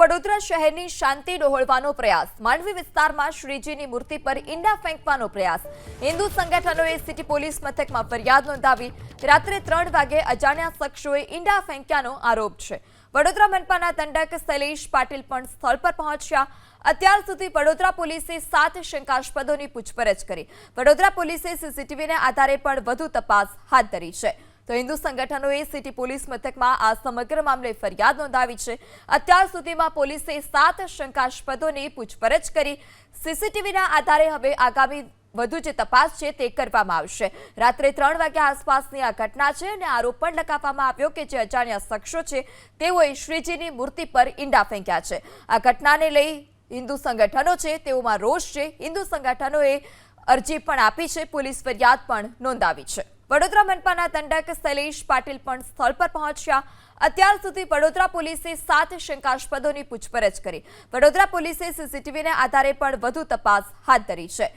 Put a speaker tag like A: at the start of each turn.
A: વડોદરા શહેરની શાંતિ ડહોળવાનો પ્રયાસ. માંડવી વિસ્તારમાં શ્રીજીની મૂર્તિ પર ઈંડા ફેંકવાનો પ્રયાસ. હિન્દુ સંગઠનોએ સિટી પોલીસ મથકમાં ફરિયાદ નોંધાવી રાત્રે ત્રણ વાગે અજાણ્યા શખ્સોએ ઈંડા ફેંક્યાનો આરોપ છે. વડોદરા મનપાના દંડક શૈલેષ પાટીલ પણ સ્થળ પર પહોંચ્યા. અત્યાર સુધી વડોદરા પોલીસે સાત શંકાસ્પદોની પૂછપરછ કરી. વડોદરા પોલીસે સીસીટીવીના આધારે પણ વધુ તપાસ હાથ ધરી છે. તો હિન્દુ સંગઠનોએ સિટી પોલીસ મથકમાં આ સમગ્ર મામલે ફરિયાદ નોંધાવી છે. અત્યાર સુધીમાં પોલીસે સાત શંકાસ્પદોની પૂછપરછ કરી. સીસીટીવીના આધારે હવે આગામી વધુ જે તપાસ છે તે કરવામાં આવશે. રાત્રે ત્રણ વાગ્યા આસપાસની આ ઘટના છે અને આરોપ પણ લગાવવામાં આવ્યો કે જે અજાણ્યા શખ્સો છે, તેઓએ શ્રીજીની મૂર્તિ પર ઈંડા ફેંક્યા છે. આ ઘટનાને લઈ હિન્દુ સંગઠનો છે, તેઓમાં રોષ છે. હિન્દુ સંગઠનોએ અરજી પણ આપી છે. પોલીસ ફરિયાદ પણ નોંધાવી છે. વડોદરા મનપાના દંડક શૈલેષ પાટીલ પણ સ્થળ પર પહોંચ્યા. અત્યાર સુધી વડોદરા પોલીસે સાત શંકાસ્પદોની પૂછપરછ કરી. વડોદરા પોલીસે સીસીટીવીના આધારે પણ વધુ તપાસ હાથ ધરી છે.